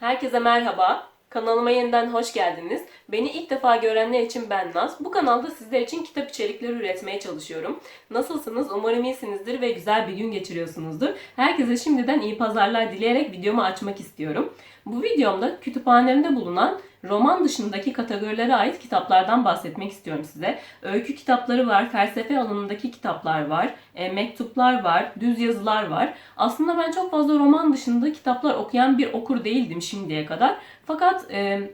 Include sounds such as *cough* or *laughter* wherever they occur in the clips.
Herkese merhaba. Kanalıma yeniden hoş geldiniz. Beni ilk defa görenler için ben Naz. Bu kanalda sizler için kitap içerikleri üretmeye çalışıyorum. Nasılsınız? Umarım iyisinizdir ve güzel bir gün geçiriyorsunuzdur. Herkese şimdiden iyi pazarlar dileyerek videomu açmak istiyorum. Bu videomda kütüphanemde bulunan roman dışındaki kategorilere ait kitaplardan bahsetmek istiyorum size. Öykü kitapları var, felsefe alanındaki kitaplar var, e, mektuplar var, düz yazılar var. Aslında ben çok fazla roman dışında kitaplar okuyan bir okur değildim şimdiye kadar. Fakat e,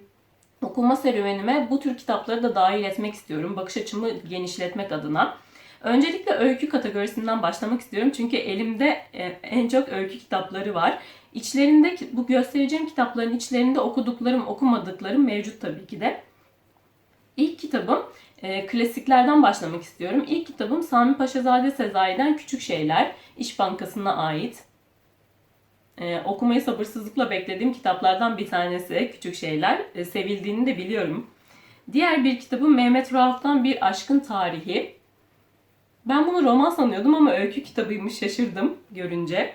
okuma serüvenime bu tür kitapları da dahil etmek istiyorum. Bakış açımı genişletmek adına. Öncelikle öykü kategorisinden başlamak istiyorum. Çünkü elimde e, en çok öykü kitapları var. İçlerinde bu göstereceğim kitapların içlerinde okuduklarım, okumadıklarım mevcut tabii ki de. İlk kitabım e, klasiklerden başlamak istiyorum. İlk kitabım Sami Paşazade Sezai'den Küçük Şeyler, İş Bankası'na ait. E, okumayı sabırsızlıkla beklediğim kitaplardan bir tanesi Küçük Şeyler. E, sevildiğini de biliyorum. Diğer bir kitabım Mehmet Rauf'tan Bir Aşkın Tarihi. Ben bunu roman sanıyordum ama öykü kitabıymış şaşırdım görünce.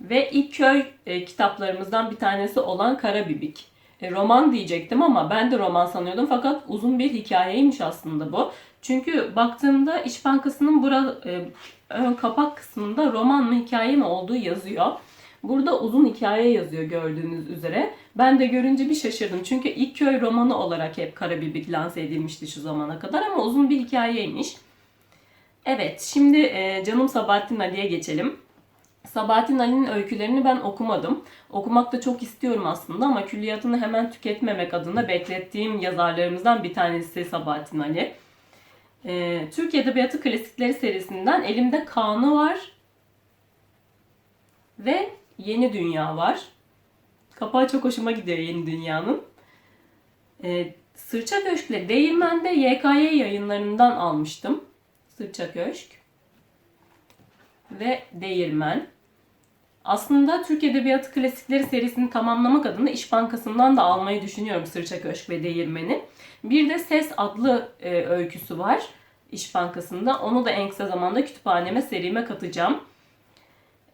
Ve ilk köy e, kitaplarımızdan bir tanesi olan Karabibik. E, roman diyecektim ama ben de roman sanıyordum fakat uzun bir hikayeymiş aslında bu. Çünkü baktığımda İş Bankası'nın bura, e, ön kapak kısmında roman mı hikaye mi olduğu yazıyor. Burada uzun hikaye yazıyor gördüğünüz üzere. Ben de görünce bir şaşırdım. Çünkü ilk köy romanı olarak hep Karabibik lanse edilmişti şu zamana kadar ama uzun bir hikayeymiş. Evet, şimdi e, Canım Sabahattin Ali'ye geçelim. Sabahattin Ali'nin öykülerini ben okumadım. Okumak da çok istiyorum aslında ama külliyatını hemen tüketmemek adına beklettiğim yazarlarımızdan bir tanesi Sabahattin Ali. Ee, Türk Edebiyatı Klasikleri serisinden elimde Kaan'ı var ve Yeni Dünya var. Kapağı çok hoşuma gidiyor Yeni Dünya'nın. Ee, Sırça Köşk'le Değirmen'de YKY yayınlarından almıştım. Sırça Köşk ve Değirmen. Aslında Türk Edebiyatı Klasikleri serisini tamamlamak adına İş Bankası'ndan da almayı düşünüyorum Sırça Köşk ve Değirmen'i. Bir de Ses adlı e, öyküsü var İş Bankası'nda. Onu da en kısa zamanda kütüphaneme serime katacağım.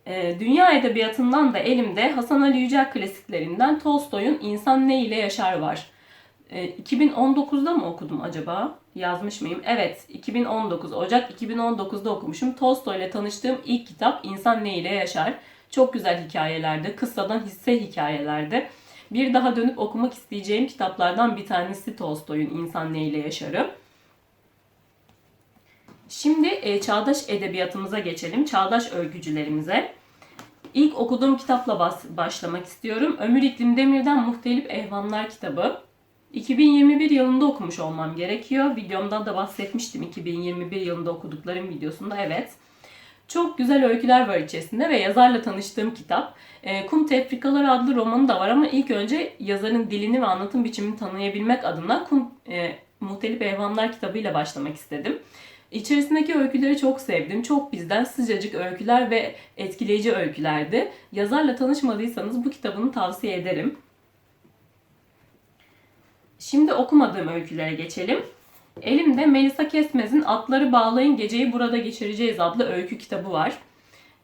E, dünya edebiyatından da elimde Hasan Ali Yücel klasiklerinden Tolstoy'un İnsan Ne ile Yaşar var. E, 2019'da mı okudum acaba? Yazmış mıyım? Evet, 2019. Ocak 2019'da okumuşum. Tolstoy ile tanıştığım ilk kitap İnsan Ne ile Yaşar. Çok güzel hikayelerdi. Kıssadan hisse hikayelerdi. Bir daha dönüp okumak isteyeceğim kitaplardan bir tanesi Tolstoy'un İnsan Ne ile Yaşar'ı. Şimdi e, çağdaş edebiyatımıza geçelim. Çağdaş öykücülerimize. İlk okuduğum kitapla bas- başlamak istiyorum. Ömür İklim Demir'den Muhtelif Ehvanlar kitabı. 2021 yılında okumuş olmam gerekiyor. Videomdan da bahsetmiştim 2021 yılında okuduklarım videosunda. Evet. Çok güzel öyküler var içerisinde ve yazarla tanıştığım kitap. E, Kum Tefrikaları adlı romanı da var ama ilk önce yazarın dilini ve anlatım biçimini tanıyabilmek adına Kum e, Muhtelif Ehvanlar kitabıyla başlamak istedim. İçerisindeki öyküleri çok sevdim. Çok bizden sıcacık öyküler ve etkileyici öykülerdi. Yazarla tanışmadıysanız bu kitabını tavsiye ederim. Şimdi okumadığım öykülere geçelim. Elimde Melisa Kesmez'in Atları Bağlayın Geceyi Burada Geçireceğiz adlı öykü kitabı var.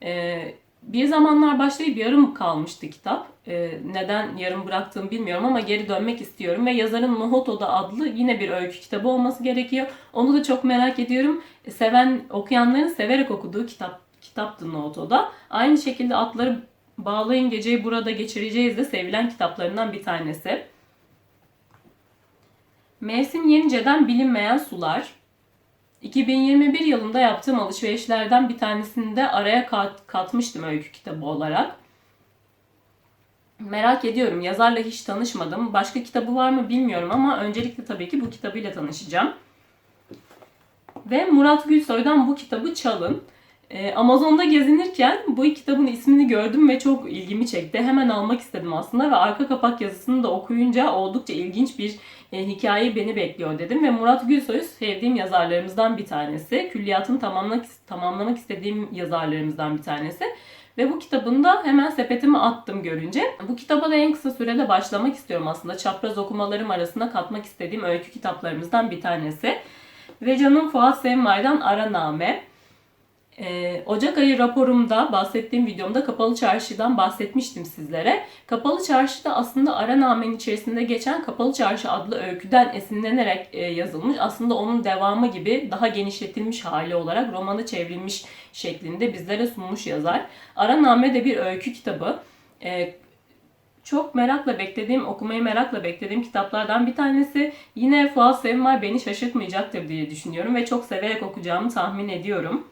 Ee, bir zamanlar başlayıp yarım kalmıştı kitap. Ee, neden yarım bıraktığımı bilmiyorum ama geri dönmek istiyorum. Ve yazarın Nohut Oda adlı yine bir öykü kitabı olması gerekiyor. Onu da çok merak ediyorum. Seven, okuyanların severek okuduğu kitap kitaptı Nohut Oda. Aynı şekilde Atları Bağlayın Geceyi Burada Geçireceğiz de sevilen kitaplarından bir tanesi. Mevsim Yenice'den Bilinmeyen Sular. 2021 yılında yaptığım alışverişlerden bir tanesini de araya kat, katmıştım öykü kitabı olarak. Merak ediyorum. Yazarla hiç tanışmadım. Başka kitabı var mı bilmiyorum ama öncelikle tabii ki bu kitabıyla tanışacağım. Ve Murat Gülsoy'dan bu kitabı çalın. Ee, Amazon'da gezinirken bu kitabın ismini gördüm ve çok ilgimi çekti. Hemen almak istedim aslında ve arka kapak yazısını da okuyunca oldukça ilginç bir e, hikaye beni bekliyor dedim. Ve Murat Gülsoy sevdiğim yazarlarımızdan bir tanesi. Külliyatını tamamlamak, tamamlamak istediğim yazarlarımızdan bir tanesi. Ve bu kitabını da hemen sepetime attım görünce. Bu kitaba da en kısa sürede başlamak istiyorum aslında. Çapraz okumalarım arasında katmak istediğim öykü kitaplarımızdan bir tanesi. Ve canım Fuat Sevmay'dan Araname. Ee, Ocak ayı raporumda bahsettiğim videomda Kapalı Çarşı'dan bahsetmiştim sizlere. Kapalı Çarşı'da aslında Aranamen'in içerisinde geçen Kapalı Çarşı adlı öyküden esinlenerek e, yazılmış. Aslında onun devamı gibi daha genişletilmiş hali olarak romanı çevrilmiş şeklinde bizlere sunmuş yazar. Araname de bir öykü kitabı. Ee, çok merakla beklediğim, okumayı merakla beklediğim kitaplardan bir tanesi. Yine Fuat Sevimay beni şaşırtmayacaktır diye düşünüyorum ve çok severek okuyacağımı tahmin ediyorum.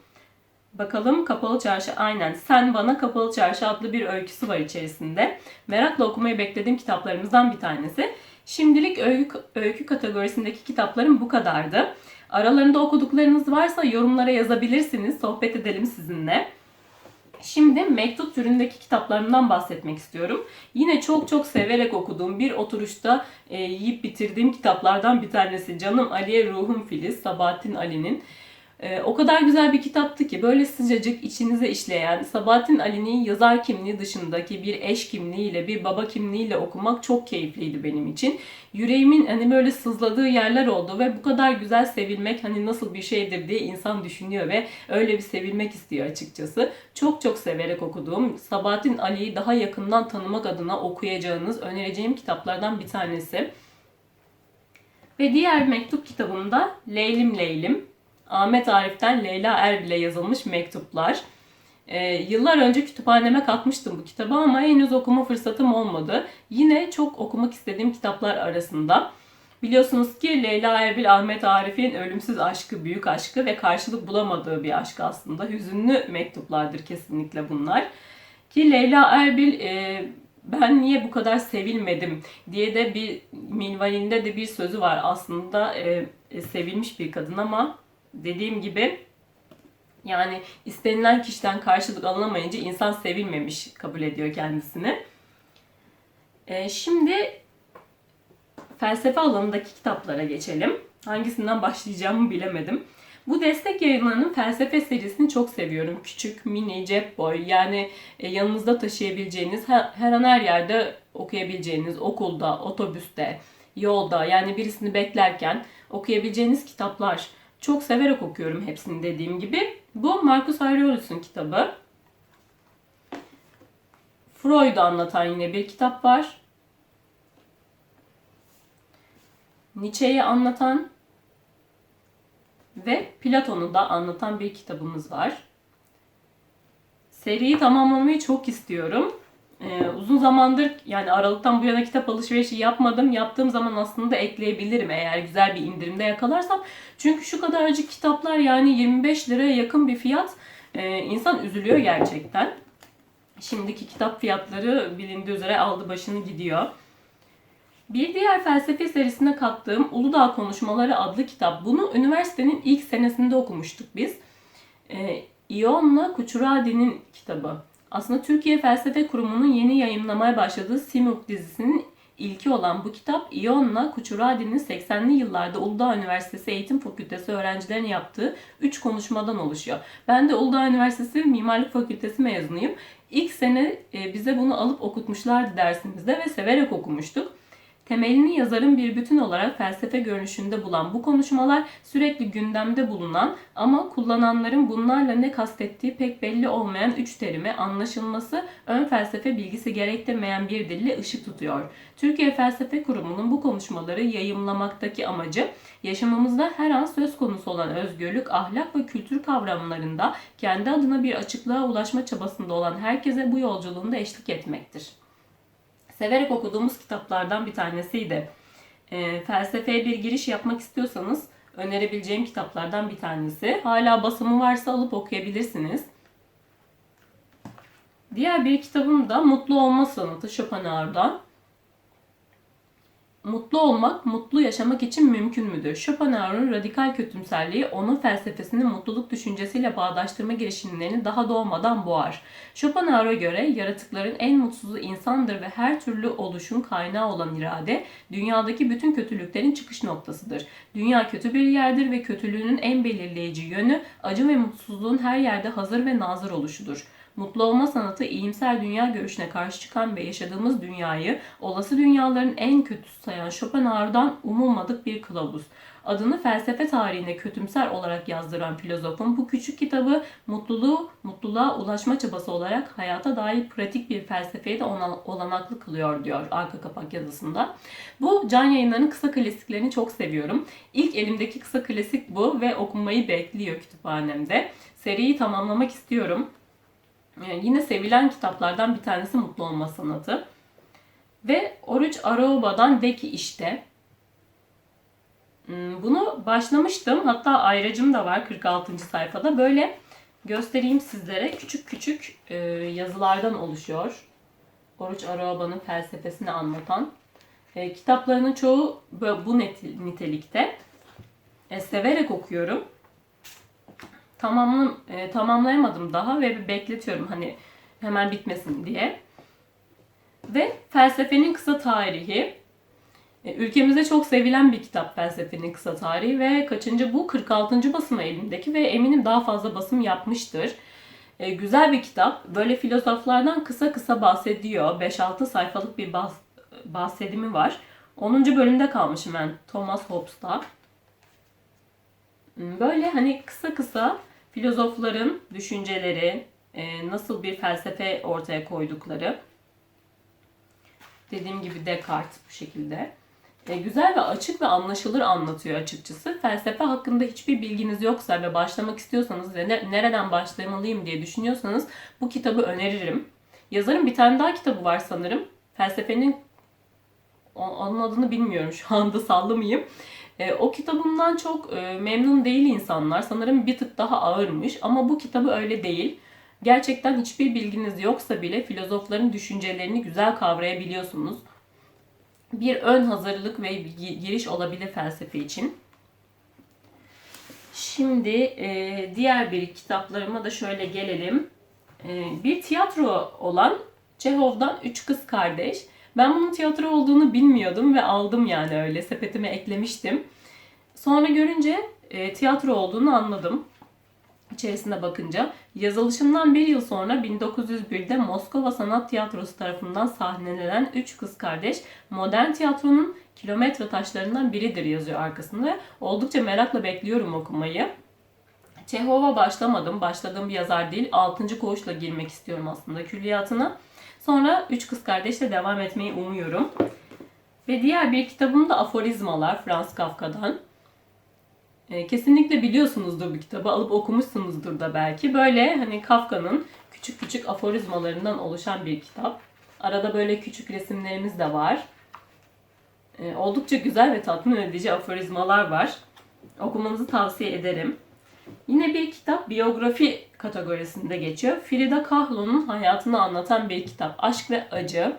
Bakalım Kapalı Çarşı aynen. Sen Bana Kapalı Çarşı adlı bir öyküsü var içerisinde. Merakla okumayı beklediğim kitaplarımızdan bir tanesi. Şimdilik öykü, öykü kategorisindeki kitaplarım bu kadardı. Aralarında okuduklarınız varsa yorumlara yazabilirsiniz. Sohbet edelim sizinle. Şimdi mektup türündeki kitaplarımdan bahsetmek istiyorum. Yine çok çok severek okuduğum bir oturuşta e, yiyip bitirdiğim kitaplardan bir tanesi. Canım Ali'ye Ruhum Filiz, Sabahattin Ali'nin. E, o kadar güzel bir kitaptı ki böyle sıcacık içinize işleyen Sabahattin Ali'nin yazar kimliği dışındaki bir eş kimliğiyle, bir baba kimliğiyle okumak çok keyifliydi benim için. Yüreğimin hani böyle sızladığı yerler oldu ve bu kadar güzel sevilmek hani nasıl bir şeydir diye insan düşünüyor ve öyle bir sevilmek istiyor açıkçası. Çok çok severek okuduğum, Sabahattin Ali'yi daha yakından tanımak adına okuyacağınız, önereceğim kitaplardan bir tanesi. Ve diğer mektup kitabımda Leylim Leylim. Ahmet Arif'ten Leyla Erbil'e yazılmış mektuplar. Ee, yıllar önce kütüphaneme katmıştım bu kitabı ama henüz okuma fırsatım olmadı. Yine çok okumak istediğim kitaplar arasında. Biliyorsunuz ki Leyla Erbil Ahmet Arif'in ölümsüz aşkı, büyük aşkı ve karşılık bulamadığı bir aşk aslında. Hüzünlü mektuplardır kesinlikle bunlar. Ki Leyla Erbil e, ben niye bu kadar sevilmedim diye de bir minvalinde de bir sözü var aslında e, e, sevilmiş bir kadın ama dediğim gibi yani istenilen kişiden karşılık alınamayınca insan sevilmemiş kabul ediyor kendisini. Ee, şimdi felsefe alanındaki kitaplara geçelim. Hangisinden başlayacağımı bilemedim. Bu destek yayınlarının felsefe serisini çok seviyorum. Küçük, mini, cep boy yani e, yanınızda taşıyabileceğiniz, her an her yerde okuyabileceğiniz, okulda, otobüste, yolda yani birisini beklerken okuyabileceğiniz kitaplar çok severek okuyorum hepsini dediğim gibi. Bu Marcus Aurelius'un kitabı. Freud'u anlatan yine bir kitap var. Nietzsche'yi anlatan ve Platon'u da anlatan bir kitabımız var. Seriyi tamamlamayı çok istiyorum. Ee, uzun zamandır yani Aralık'tan bu yana kitap alışverişi yapmadım. Yaptığım zaman aslında ekleyebilirim eğer güzel bir indirimde yakalarsam. Çünkü şu kadarcık kitaplar yani 25 liraya yakın bir fiyat. Ee, insan üzülüyor gerçekten. Şimdiki kitap fiyatları bilindiği üzere aldı başını gidiyor. Bir diğer felsefe serisine kattığım Uludağ Konuşmaları adlı kitap. Bunu üniversitenin ilk senesinde okumuştuk biz. Ee, İon'la Kuçuradi'nin kitabı. Aslında Türkiye Felsefe Kurumu'nun yeni yayınlamaya başladığı Simuk dizisinin ilki olan bu kitap İon'la Kuçuradi'nin 80'li yıllarda Uludağ Üniversitesi Eğitim Fakültesi öğrencilerinin yaptığı 3 konuşmadan oluşuyor. Ben de Uludağ Üniversitesi Mimarlık Fakültesi mezunuyum. İlk sene e, bize bunu alıp okutmuşlardı dersimizde ve severek okumuştuk. Temelini yazarın bir bütün olarak felsefe görünüşünde bulan bu konuşmalar sürekli gündemde bulunan ama kullananların bunlarla ne kastettiği pek belli olmayan üç terime anlaşılması ön felsefe bilgisi gerektirmeyen bir dille ışık tutuyor. Türkiye Felsefe Kurumu'nun bu konuşmaları yayımlamaktaki amacı yaşamımızda her an söz konusu olan özgürlük, ahlak ve kültür kavramlarında kendi adına bir açıklığa ulaşma çabasında olan herkese bu yolculuğunda eşlik etmektir severek okuduğumuz kitaplardan bir tanesiydi. E, felsefeye bir giriş yapmak istiyorsanız önerebileceğim kitaplardan bir tanesi. Hala basımı varsa alıp okuyabilirsiniz. Diğer bir kitabım da Mutlu Olma Sanatı Schopenhauer'dan. Mutlu olmak, mutlu yaşamak için mümkün müdür? Schopenhauer'un radikal kötümserliği onun felsefesini mutluluk düşüncesiyle bağdaştırma girişimlerini daha doğmadan boğar. Schopenhauer'a göre yaratıkların en mutsuzu insandır ve her türlü oluşun kaynağı olan irade, dünyadaki bütün kötülüklerin çıkış noktasıdır. Dünya kötü bir yerdir ve kötülüğünün en belirleyici yönü acı ve mutsuzluğun her yerde hazır ve nazır oluşudur. Mutlu olma sanatı iyimser dünya görüşüne karşı çıkan ve yaşadığımız dünyayı olası dünyaların en kötüsü sayan Schopenhauer'dan umulmadık bir kılavuz. Adını felsefe tarihine kötümser olarak yazdıran filozofun bu küçük kitabı mutluluğu, mutluluğa ulaşma çabası olarak hayata dair pratik bir felsefeyi de ona olanaklı kılıyor diyor arka kapak yazısında. Bu can yayınlarının kısa klasiklerini çok seviyorum. İlk elimdeki kısa klasik bu ve okunmayı bekliyor kütüphanemde. Seriyi tamamlamak istiyorum. Yani yine sevilen kitaplardan bir tanesi Mutlu Olma Sanatı. Ve Oruç Araoba'dan De ki işte. Hmm, Bunu başlamıştım. Hatta ayracım da var 46. sayfada. Böyle göstereyim sizlere. Küçük küçük e, yazılardan oluşuyor. Oruç Araoba'nın felsefesini anlatan. E, kitaplarının çoğu bu nitelikte. E, severek okuyorum. Tamamlı, e, tamamlayamadım daha ve bekletiyorum hani hemen bitmesin diye. Ve felsefenin kısa tarihi. E, Ülkemizde çok sevilen bir kitap felsefenin kısa tarihi ve kaçıncı bu 46. basımı elimdeki ve eminim daha fazla basım yapmıştır. E, güzel bir kitap. Böyle filozoflardan kısa kısa bahsediyor. 5-6 sayfalık bir bahs- bahsedimi var. 10. bölümde kalmışım ben Thomas Hobbes'ta. Böyle hani kısa kısa filozofların düşünceleri, e, nasıl bir felsefe ortaya koydukları. Dediğim gibi Descartes bu şekilde. E, güzel ve açık ve anlaşılır anlatıyor açıkçası. Felsefe hakkında hiçbir bilginiz yoksa ve başlamak istiyorsanız ve ne- nereden başlamalıyım diye düşünüyorsanız bu kitabı öneririm. Yazarın bir tane daha kitabı var sanırım. Felsefenin onun adını bilmiyorum şu anda sallamayayım. E, o kitabımdan çok e, memnun değil insanlar. Sanırım bir tık daha ağırmış ama bu kitabı öyle değil. Gerçekten hiçbir bilginiz yoksa bile filozofların düşüncelerini güzel kavrayabiliyorsunuz. Bir ön hazırlık ve giriş olabilir felsefe için. Şimdi e, diğer bir kitaplarıma da şöyle gelelim. E, bir tiyatro olan Çehov'dan Üç Kız Kardeş. Ben bunun tiyatro olduğunu bilmiyordum ve aldım yani öyle sepetime eklemiştim. Sonra görünce e, tiyatro olduğunu anladım. İçerisine bakınca. Yazılışından bir yıl sonra 1901'de Moskova Sanat Tiyatrosu tarafından sahnelenen Üç Kız Kardeş modern tiyatronun kilometre taşlarından biridir yazıyor arkasında. Oldukça merakla bekliyorum okumayı. Çehov'a başlamadım. Başladığım bir yazar değil. 6. koğuşla girmek istiyorum aslında külliyatına. Sonra Üç Kız Kardeş'le devam etmeyi umuyorum. Ve diğer bir kitabım da Aforizmalar Franz Kafka'dan. E, kesinlikle biliyorsunuzdur bu kitabı. Alıp okumuşsunuzdur da belki. Böyle hani Kafka'nın küçük küçük aforizmalarından oluşan bir kitap. Arada böyle küçük resimlerimiz de var. E, oldukça güzel ve tatmin edici aforizmalar var. Okumanızı tavsiye ederim. Yine bir kitap biyografi kategorisinde geçiyor. Frida Kahlo'nun hayatını anlatan bir kitap. Aşk ve Acı.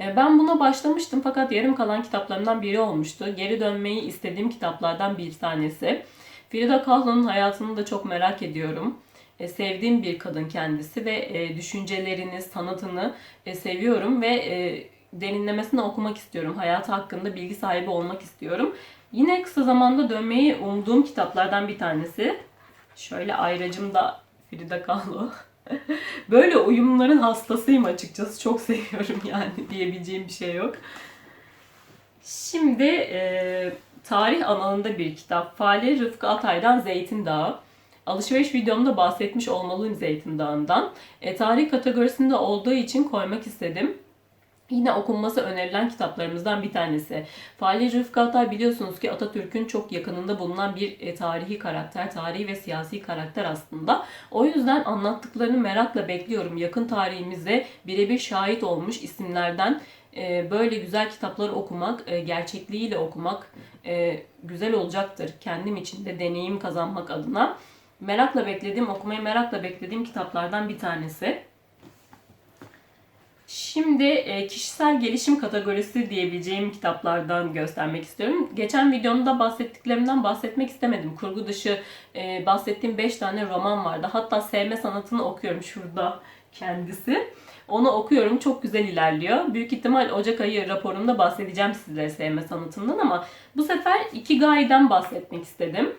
E, Ben buna başlamıştım fakat yarım kalan kitaplarımdan biri olmuştu. Geri dönmeyi istediğim kitaplardan bir tanesi. Frida Kahlo'nun hayatını da çok merak ediyorum. E, sevdiğim bir kadın kendisi ve e, düşüncelerini, sanatını seviyorum ve derinlemesine okumak istiyorum. Hayatı hakkında bilgi sahibi olmak istiyorum. Yine kısa zamanda dönmeyi umduğum kitaplardan bir tanesi. Şöyle ayracım da Frida Kahlo. *laughs* Böyle uyumların hastasıyım açıkçası. Çok *laughs* seviyorum yani diyebileceğim bir şey yok. Şimdi e, tarih alanında bir kitap. Fale Rıfkı Atay'dan Zeytin Dağı. Alışveriş videomda bahsetmiş olmalıyım Zeytin Dağı'ndan. E, tarih kategorisinde olduğu için koymak istedim. Yine okunması önerilen kitaplarımızdan bir tanesi. Fahri Rıfkı Atay biliyorsunuz ki Atatürk'ün çok yakınında bulunan bir e, tarihi karakter, tarihi ve siyasi karakter aslında. O yüzden anlattıklarını merakla bekliyorum. Yakın tarihimizde birebir şahit olmuş isimlerden e, böyle güzel kitapları okumak, e, gerçekliğiyle okumak güzel olacaktır. Kendim için de deneyim kazanmak adına. Merakla beklediğim, okumayı merakla beklediğim kitaplardan bir tanesi. Şimdi e, kişisel gelişim kategorisi diyebileceğim kitaplardan göstermek istiyorum. Geçen videomda bahsettiklerimden bahsetmek istemedim. Kurgu dışı e, bahsettiğim 5 tane roman vardı. Hatta sevme sanatını okuyorum şurada kendisi. Onu okuyorum. Çok güzel ilerliyor. Büyük ihtimal Ocak ayı raporumda bahsedeceğim sizlere sevme sanatından ama bu sefer Ikigai'den bahsetmek istedim.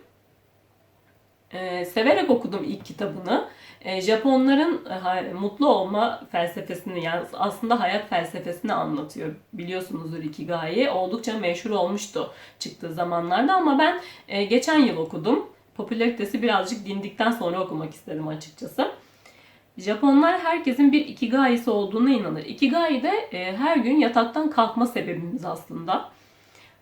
e, severek okudum ilk kitabını. E, Japonların e, mutlu olma felsefesini yani aslında hayat felsefesini anlatıyor. Biliyorsunuzdur Ikigai'yi. Oldukça meşhur olmuştu çıktığı zamanlarda ama ben e, geçen yıl okudum. Popülaritesi birazcık dindikten sonra okumak istedim açıkçası. Japonlar herkesin bir ikigai'si olduğuna inanır. Ikigai de her gün yataktan kalkma sebebimiz aslında.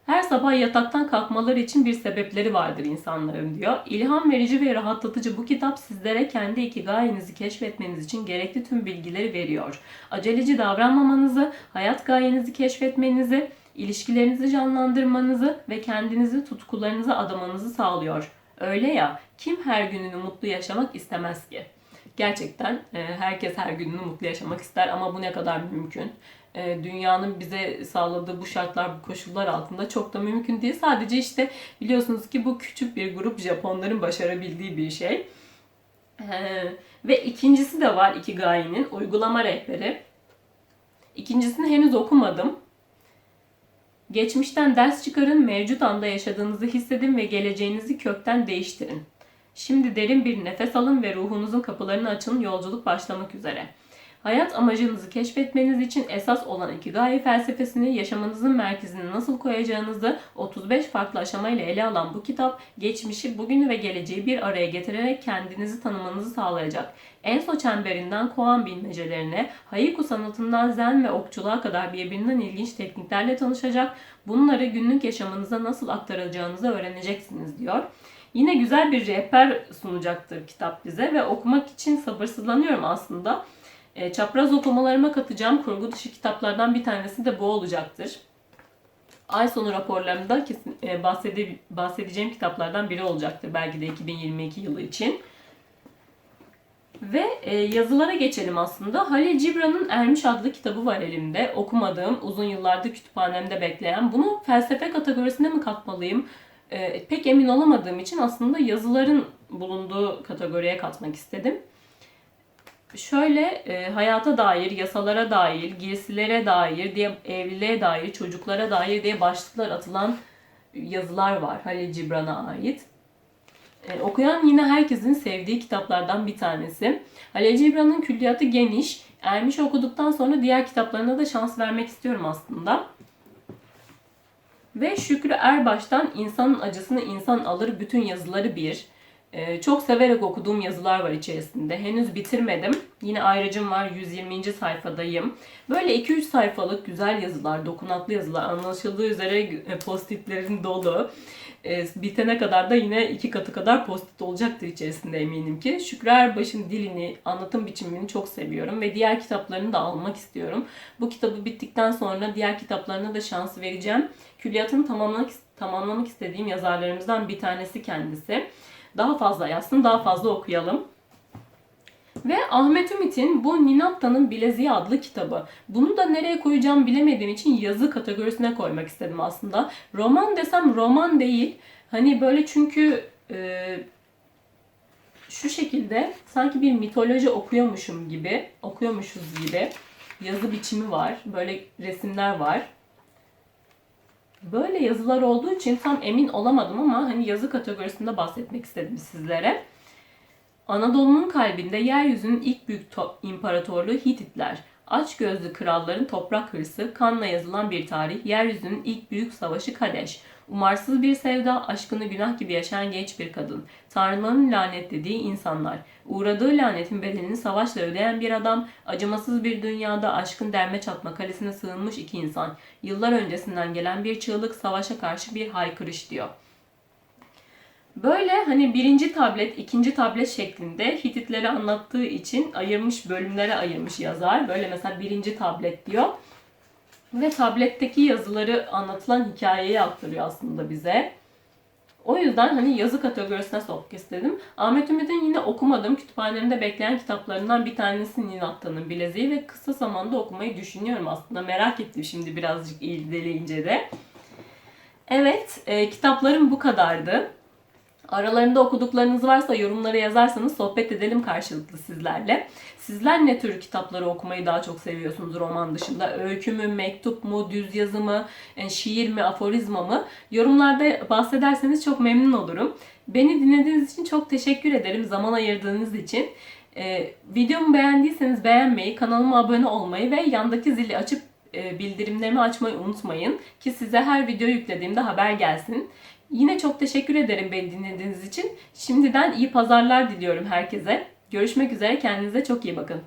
Her sabah yataktan kalkmaları için bir sebepleri vardır insanların diyor. İlham verici ve rahatlatıcı bu kitap sizlere kendi ikigai'nizi keşfetmeniz için gerekli tüm bilgileri veriyor. Aceleci davranmamanızı, hayat gayenizi keşfetmenizi, ilişkilerinizi canlandırmanızı ve kendinizi tutkularınıza adamanızı sağlıyor. Öyle ya, kim her gününü mutlu yaşamak istemez ki? Gerçekten herkes her gününü mutlu yaşamak ister ama bu ne kadar mümkün? E, dünyanın bize sağladığı bu şartlar, bu koşullar altında çok da mümkün değil. Sadece işte biliyorsunuz ki bu küçük bir grup Japonların başarabildiği bir şey. E, ve ikincisi de var Ikigai'nin uygulama rehberi. İkincisini henüz okumadım. Geçmişten ders çıkarın, mevcut anda yaşadığınızı hissedin ve geleceğinizi kökten değiştirin. Şimdi derin bir nefes alın ve ruhunuzun kapılarını açın, yolculuk başlamak üzere. Hayat amacınızı keşfetmeniz için esas olan Ikigai felsefesini yaşamınızın merkezine nasıl koyacağınızı 35 farklı aşamayla ele alan bu kitap, geçmişi, bugünü ve geleceği bir araya getirerek kendinizi tanımanızı sağlayacak. Enso çemberinden koan bilmecelerine, haiku sanatından zen ve okçuluğa kadar birbirinden ilginç tekniklerle tanışacak, bunları günlük yaşamınıza nasıl aktaracağınızı öğreneceksiniz diyor. Yine güzel bir rehber sunacaktır kitap bize ve okumak için sabırsızlanıyorum aslında. E, çapraz okumalarıma katacağım kurgu dışı kitaplardan bir tanesi de bu olacaktır. Ay sonu raporlarımda kesin, e, bahsede, bahsedeceğim kitaplardan biri olacaktır belki de 2022 yılı için. Ve e, yazılara geçelim aslında. Halil Cibran'ın Ermiş adlı kitabı var elimde. Okumadığım, uzun yıllardır kütüphanemde bekleyen. Bunu felsefe kategorisine mi katmalıyım? E, pek emin olamadığım için aslında yazıların bulunduğu kategoriye katmak istedim. Şöyle e, hayata dair, yasalara dair, giysilere dair, diye evliliğe dair, çocuklara dair diye başlıklar atılan yazılar var Halil Cibran'a ait. E, okuyan yine herkesin sevdiği kitaplardan bir tanesi. Halil Cibran'ın külliyatı geniş. Ermiş okuduktan sonra diğer kitaplarına da şans vermek istiyorum aslında. Ve Şükrü Erbaş'tan İnsanın Acısını İnsan Alır bütün yazıları bir. Ee, çok severek okuduğum yazılar var içerisinde. Henüz bitirmedim. Yine ayrıcım var 120. sayfadayım. Böyle 2-3 sayfalık güzel yazılar, dokunaklı yazılar. Anlaşıldığı üzere e, postitlerin dolu. Ee, bitene kadar da yine iki katı kadar postit olacaktır içerisinde eminim ki. Şükrü Erbaş'ın dilini, anlatım biçimini çok seviyorum ve diğer kitaplarını da almak istiyorum. Bu kitabı bittikten sonra diğer kitaplarına da şans vereceğim. Külliyatını tamamlamak, tamamlamak istediğim yazarlarımızdan bir tanesi kendisi. Daha fazla yazsın, daha fazla okuyalım. Ve Ahmet Ümit'in bu Ninatta'nın Bileziği adlı kitabı. Bunu da nereye koyacağım bilemediğim için yazı kategorisine koymak istedim aslında. Roman desem roman değil. Hani böyle çünkü e, şu şekilde sanki bir mitoloji okuyormuşum gibi, okuyormuşuz gibi yazı biçimi var. Böyle resimler var. Böyle yazılar olduğu için tam emin olamadım ama hani yazı kategorisinde bahsetmek istedim sizlere. Anadolu'nun kalbinde yeryüzünün ilk büyük to- imparatorluğu Hititler. Aç gözlü kralların toprak hırsı, kanla yazılan bir tarih, yeryüzünün ilk büyük savaşı Kadeş. Umarsız bir sevda, aşkını günah gibi yaşayan genç bir kadın. Tanrıların lanetlediği insanlar. Uğradığı lanetin bedelini savaşla ödeyen bir adam. Acımasız bir dünyada aşkın derme çatma kalesine sığınmış iki insan. Yıllar öncesinden gelen bir çığlık, savaşa karşı bir haykırış diyor. Böyle hani birinci tablet, ikinci tablet şeklinde Hititleri anlattığı için ayırmış, bölümlere ayırmış yazar. Böyle mesela birinci tablet diyor. Ve tabletteki yazıları anlatılan hikayeyi aktarıyor aslında bize. O yüzden hani yazı kategorisine sokmak istedim. Ahmet Ümit'in yine okumadığım kütüphanemde bekleyen kitaplarından bir tanesi Ninatta'nın Bileziği ve kısa zamanda okumayı düşünüyorum aslında. Merak ettim şimdi birazcık irdeleyince de. Evet, e, kitaplarım bu kadardı. Aralarında okuduklarınız varsa yorumlara yazarsanız sohbet edelim karşılıklı sizlerle. Sizler ne tür kitapları okumayı daha çok seviyorsunuz roman dışında? Öykü mü, mektup mu, düz yazı mı, yani şiir mi, aforizma mı? Yorumlarda bahsederseniz çok memnun olurum. Beni dinlediğiniz için çok teşekkür ederim zaman ayırdığınız için. Ee, videomu beğendiyseniz beğenmeyi, kanalıma abone olmayı ve yandaki zili açıp e, bildirimlerimi açmayı unutmayın ki size her video yüklediğimde haber gelsin. Yine çok teşekkür ederim beni dinlediğiniz için. Şimdiden iyi pazarlar diliyorum herkese. Görüşmek üzere. Kendinize çok iyi bakın.